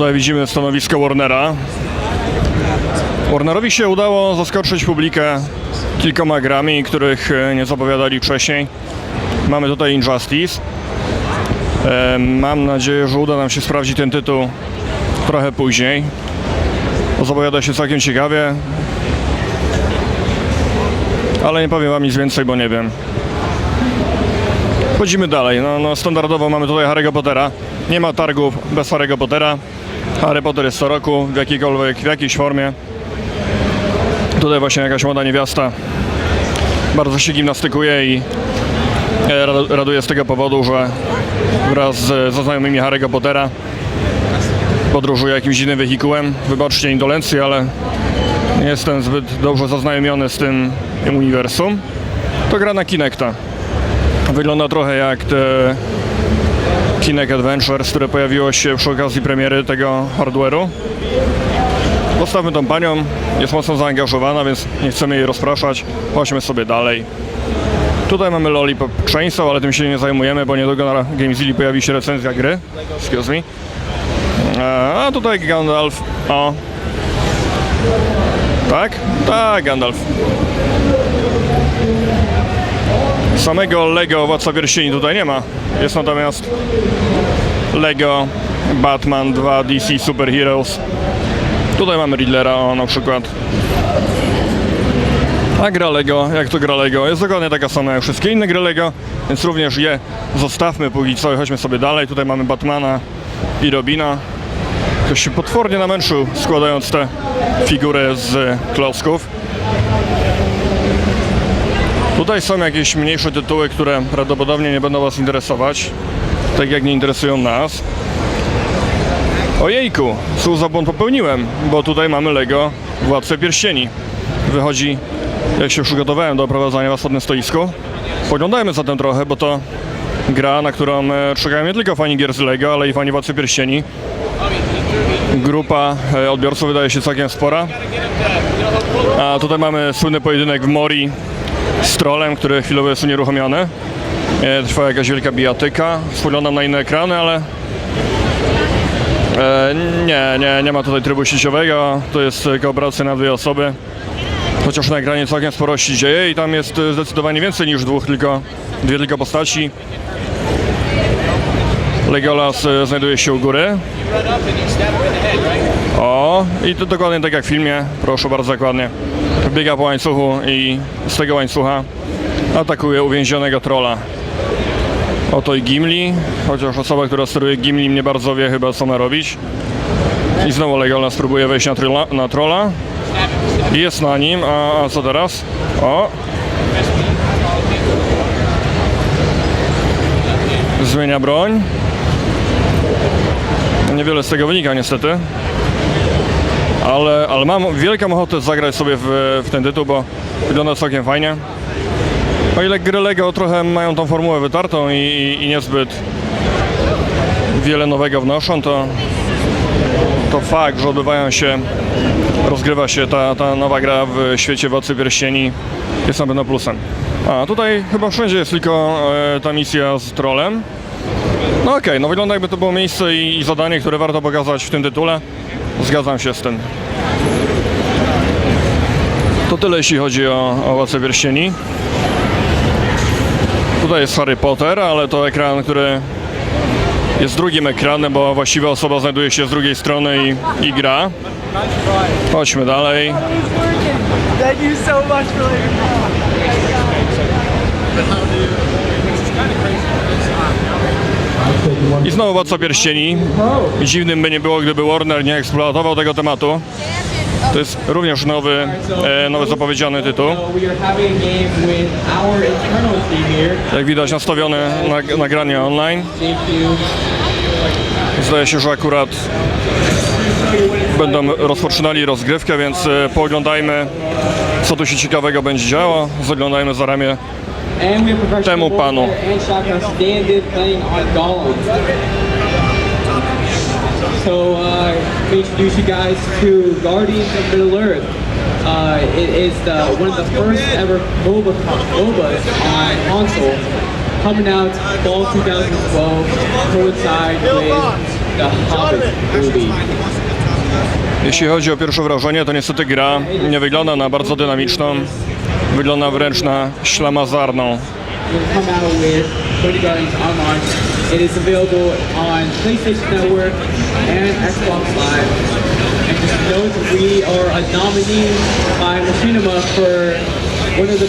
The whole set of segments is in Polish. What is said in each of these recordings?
Tutaj widzimy stanowisko Warnera. Warnerowi się udało zaskoczyć publikę kilkoma grami, których e, nie zapowiadali wcześniej. Mamy tutaj Injustice. E, Mam nadzieję, że uda nam się sprawdzić ten tytuł trochę później. Zapowiada się całkiem ciekawie. Ale nie powiem wam nic więcej, bo nie wiem. Chodzimy dalej. No, no standardowo mamy tutaj Harry'ego Pottera. Nie ma targów bez Harry'ego Pottera. Harry Potter jest co roku w jakiejkolwiek, w jakiejś formie. Tutaj właśnie jakaś młoda niewiasta bardzo się gimnastykuje i e, rad- raduje z tego powodu, że wraz ze znajomymi Harry'ego Pottera podróżuje jakimś innym wehikułem. Wybaczcie indolencję, ale nie jestem zbyt dobrze zaznajomiony z tym uniwersum. To gra na Kinecta. Wygląda trochę jak te Kinect Adventures, które pojawiło się przy okazji premiery tego hardware'u. Zostawmy tą panią, jest mocno zaangażowana, więc nie chcemy jej rozpraszać. Chodźmy sobie dalej. Tutaj mamy Lollipop Chainsaw, ale tym się nie zajmujemy, bo niedługo na GameZilli pojawi się recenzja gry. Excuse me. E, A tutaj Gandalf. O. Tak? Tak, Gandalf. Samego Lego Władca Pierścieni tutaj nie ma. Jest natomiast Lego Batman 2 DC Super Heroes. Tutaj mamy Riddlera, o na przykład. A gra Lego, jak to gra Lego, jest dokładnie taka sama jak wszystkie inne gry Lego, więc również je zostawmy póki co i chodźmy sobie dalej. Tutaj mamy Batmana i Robina. Ktoś się potwornie namęczył składając te figury z klocków. Tutaj są jakieś mniejsze tytuły, które prawdopodobnie nie będą Was interesować, tak jak nie interesują nas. Ojejku, cóż za błąd popełniłem, bo tutaj mamy Lego Władcę Pierścieni. Wychodzi, jak się przygotowałem do oprowadzania Was tym stoisku. Poglądajmy zatem trochę, bo to gra, na którą e, czekają nie tylko fani gier z Lego, ale i fani Władcy Pierścieni. Grupa e, odbiorców wydaje się całkiem spora. A tutaj mamy słynny pojedynek w Mori z trolem, który chwilowo jest unieruchomiony. E, Trwa jakaś wielka bijatyka. Spoglądam na inne ekrany, ale E, nie, nie, nie ma tutaj trybu sieciowego, to jest kooperacja na dwie osoby. Chociaż na ekranie całkiem sporo się dzieje i tam jest e, zdecydowanie więcej niż dwóch, tylko dwie tylko postaci. Legolas e, znajduje się u góry. O, i to dokładnie tak jak w filmie, proszę bardzo dokładnie. Biega po łańcuchu i z tego łańcucha atakuje uwięzionego trolla. Oto i Gimli, chociaż osoba, która steruje Gimli nie bardzo wie chyba co ma robić. I znowu Legolas próbuje wejść na, tryla, na trolla. I Jest na nim, a, a co teraz? O! Zmienia broń. Niewiele z tego wynika niestety. Ale, ale mam wielką ochotę zagrać sobie w, w ten tytuł, bo wygląda całkiem fajnie. O ile gry Lego trochę mają tą formułę wytartą i, i, i niezbyt wiele nowego wnoszą, to, to fakt, że odbywają się, rozgrywa się ta, ta nowa gra w świecie Władcy Pierścieni jest na pewno plusem. A tutaj chyba wszędzie jest tylko e, ta misja z trolem. No okej, no wygląda jakby to było miejsce i, i zadanie, które warto pokazać w tym tytule. Zgadzam się z tym. To tyle jeśli chodzi o, o Pierścieni. Tutaj jest Harry Potter, ale to ekran, który jest drugim ekranem, bo właściwa osoba znajduje się z drugiej strony i, i gra. Chodźmy dalej. Thank you so much I znowu Władca Pierścieni. Dziwnym by nie było, gdyby Warner nie eksploatował tego tematu. To jest również nowy, e, nowy zapowiedziany tytuł. Jak widać nastawione na, nagranie online. Zdaje się, że akurat będą rozpoczynali rozgrywkę, więc e, pooglądajmy co tu się ciekawego będzie działo. Zaglądajmy za ramię Temu panu. warfare and shotgun stand-in playing on Gollum. So uh, introduce you guys to Guardians of Middle Earth. Uh, it is the, one of the first ever MOBA, MOBAs on console, coming out fall 2012, coincide with the Hobbit movie. Jeśli chodzi o pierwsze wrażenie, to niestety gra nie wygląda na bardzo dynamiczną. Wygląda wręcz na ślamazarną. It is available on PlayStation Network and Xbox Live. And just we are a nominee by Machinima for one of the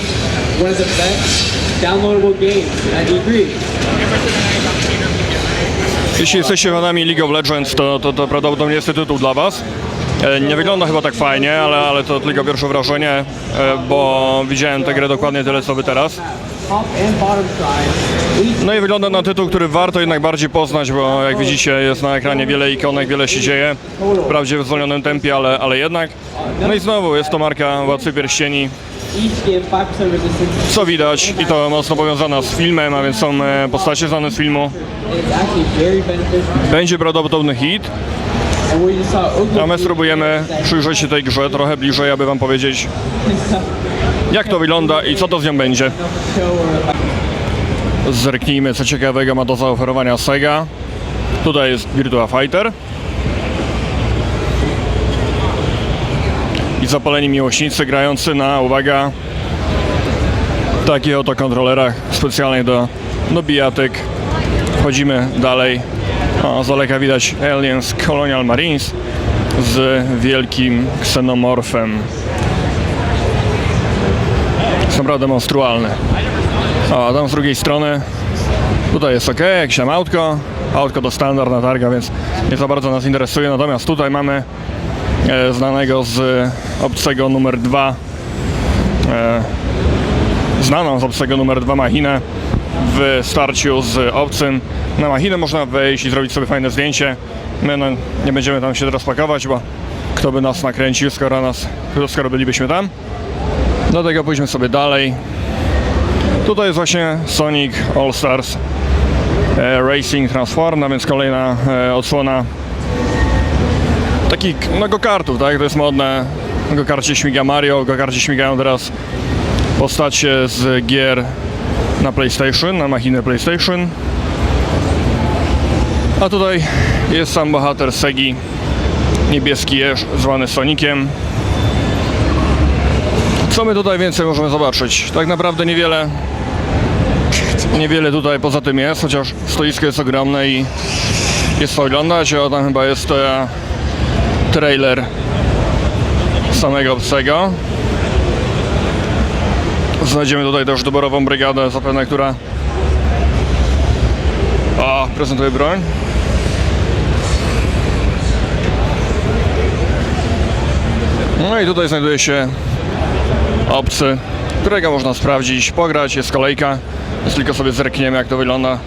one of the best downloadable games at E3. Jeśli jesteście fanami League of Legends, to, to, to prawdopodobnie jest to tytuł dla Was. E, Nie wygląda chyba tak fajnie, ale, ale to tylko pierwsze wrażenie, e, bo widziałem tę grę dokładnie tyle co Wy teraz. No i wygląda na tytuł, który warto jednak bardziej poznać, bo jak widzicie jest na ekranie wiele ikonek, wiele się dzieje. Wprawdzie w zwolnionym tempie, ale, ale jednak. No i znowu jest to marka Władcy Pierścieni, each game 5% resistance. co widać i to mocno powiązana z filmem, a więc są e, postacie znane z filmu. Będzie prawdopodobny hit, a my spróbujemy przyjrzeć się tej grze trochę bliżej, aby Wam powiedzieć jak to wygląda i co to z nią będzie. Zerknijmy co ciekawego ma do zaoferowania Sega. Tutaj jest Virtua Fighter. I zapaleni miłośnicy grający na, uwaga, takich oto kontrolerach specjalnych do, do bijatyk. Wchodzimy dalej. O, z daleka widać Aliens Colonial Marines z wielkim ksenomorfem. Są naprawdę monstrualne. A tam z drugiej strony tutaj jest ok, jakieś tam autko. Autko to standard na targa, więc nie za bardzo nas interesuje. Natomiast tutaj mamy e, znanego z obcego numer 2 e, znaną z obcego numer 2 machinę w starciu z obcym. Na machinę można wejść i zrobić sobie fajne zdjęcie. My no, nie będziemy tam się teraz pakować, bo kto by nas nakręcił, skoro, nas, skoro bylibyśmy tam. Dlatego pójdźmy sobie dalej. Tutaj jest właśnie Sonic All Stars e, Racing Transform, a więc kolejna e, odsłona takich no, go-kartów, tak? To jest modne. Go-karcie śmiga Mario, go-karcie śmigają teraz postacie z gier na PlayStation, na machinę PlayStation. A tutaj jest sam bohater Segi, niebieski jeż zwany Soniciem. Co my tutaj więcej możemy zobaczyć? Tak naprawdę niewiele. Niewiele tutaj poza tym jest, chociaż stoisko jest ogromne i jest co oglądać, a tam chyba jest e, trailer samego obcego. Znajdziemy tutaj też doborową brygadę, zapewne, która o, prezentuje broń. No i tutaj znajduje się obcy, którego można sprawdzić, pograć, jest kolejka, więc tylko sobie zerkniemy jak to wygląda.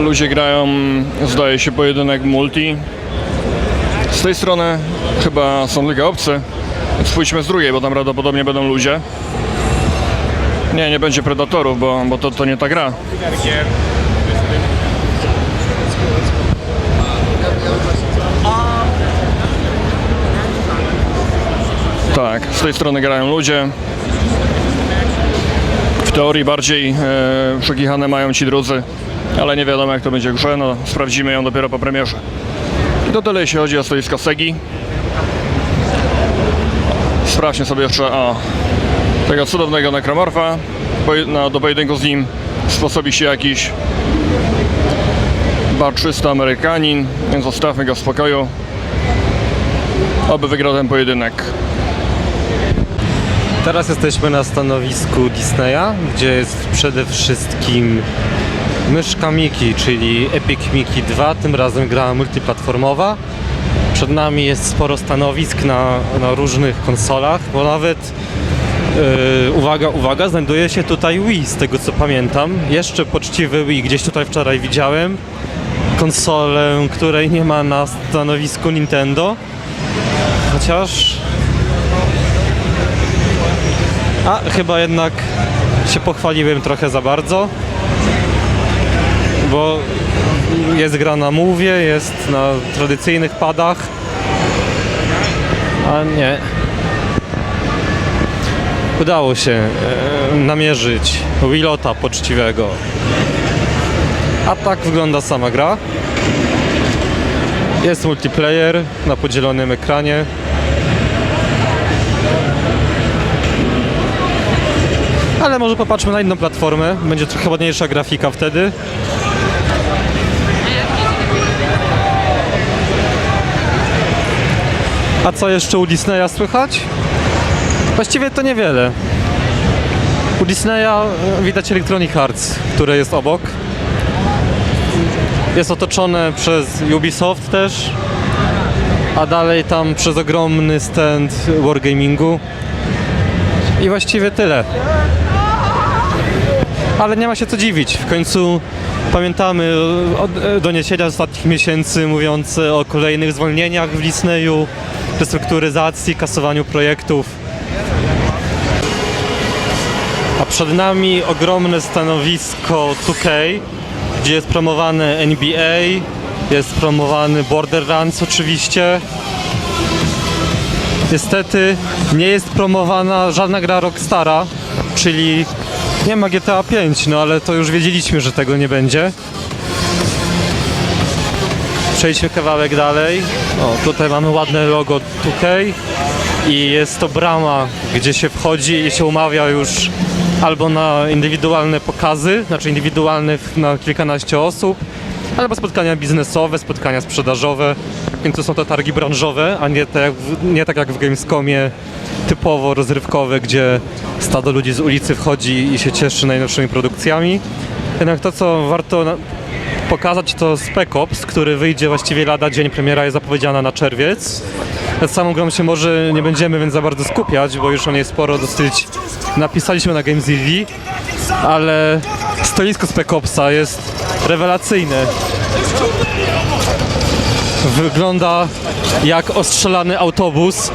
Ludzie grają, zdaje się, pojedynek multi. Z tej strony chyba są tylko obcy. Pójdźmy z drugiej, bo tam prawdopodobnie będą ludzie. Nie, nie będzie predatorów, bo, bo to, to nie ta gra. Tak, z tej strony grają ludzie. W teorii bardziej e, przekichane mają ci drudzy, ale nie wiadomo jak to będzie grze, no sprawdzimy ją dopiero po premierze. I to tyle jeśli chodzi o stoisko Segi. Sprawdźmy sobie jeszcze o tego cudownego nekromorfa. No, do pojedynku z nim sposobi się jakiś barczysty Amerykanin, więc zostawmy go w spokoju. Oby wygrał ten pojedynek. Teraz jesteśmy na stanowisku Disneya, gdzie jest przede wszystkim myszka Miki, czyli Epic Mickey 2, tym razem gra multiplatformowa. Przed nami jest sporo stanowisk na, na różnych konsolach, bo nawet yy, uwaga, uwaga, znajduje się tutaj Wii, z tego co pamiętam. Jeszcze poczciwy Wii, gdzieś tutaj wczoraj widziałem. Konsolę, której nie ma na stanowisku Nintendo. Chociaż a, chyba jednak się pochwaliłem trochę za bardzo, bo jest gra na Move, jest na tradycyjnych padach. A nie. Udało się e, namierzyć Willota poczciwego. A tak wygląda sama gra. Jest multiplayer na podzielonym ekranie. Ale może popatrzmy na inną platformę. Będzie trochę ładniejsza grafika wtedy. A co jeszcze u Disneya słychać? Właściwie to niewiele. U Disneya e, widać Electronic Arts, które jest obok. Jest otoczone przez Ubisoft też, a dalej tam przez ogromny stand Wargamingu. I właściwie tyle. Ale nie ma się co dziwić. W końcu pamiętamy doniesienia z ostatnich miesięcy mówiące o kolejnych zwolnieniach w Disneyu, restrukturyzacji, kasowaniu projektów. A przed nami ogromne stanowisko 2K, gdzie jest promowany NBA, jest promowany Borderlands oczywiście. Niestety nie jest promowana żadna gra Rockstara, czyli nie ma GTA 5, no ale to już wiedzieliśmy, że tego nie będzie. Przejdźmy kawałek dalej. O, tutaj mamy ładne logo 2K i jest to brama, gdzie się wchodzi i się umawia już albo na indywidualne pokazy, znaczy indywidualne na kilkanaście osób, albo spotkania biznesowe, spotkania sprzedażowe, więc to są to targi branżowe, a nie tak nie tak jak w Gamescomie typowo rozrywkowe, gdzie stado ludzi z ulicy wchodzi i się cieszy najnowszymi produkcjami. Jednak to, co warto pokazać, to Spec Ops, który wyjdzie właściwie lada dzień, premiera jest zapowiedziana na czerwiec. Nad samą grą się może nie będziemy więc za bardzo skupiać, bo już o niej sporo dosyć napisaliśmy na Games ale stoisko Spec Opsa jest rewelacyjne. Wygląda jak ostrzelany autobus.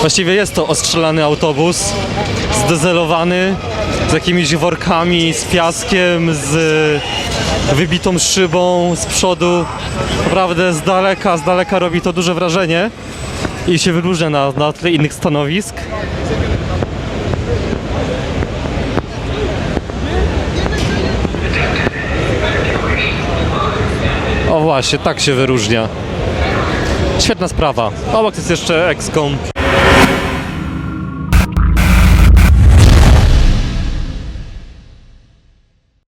Właściwie jest to ostrzelany autobus, zdezelowany, z jakimiś workami, z piaskiem, z wybitą szybą z przodu. Naprawdę z daleka, z daleka robi to duże wrażenie i się wyróżnia na, na tle innych stanowisk. O właśnie, tak się wyróżnia. Świetna sprawa. Obok jest jeszcze XCOM.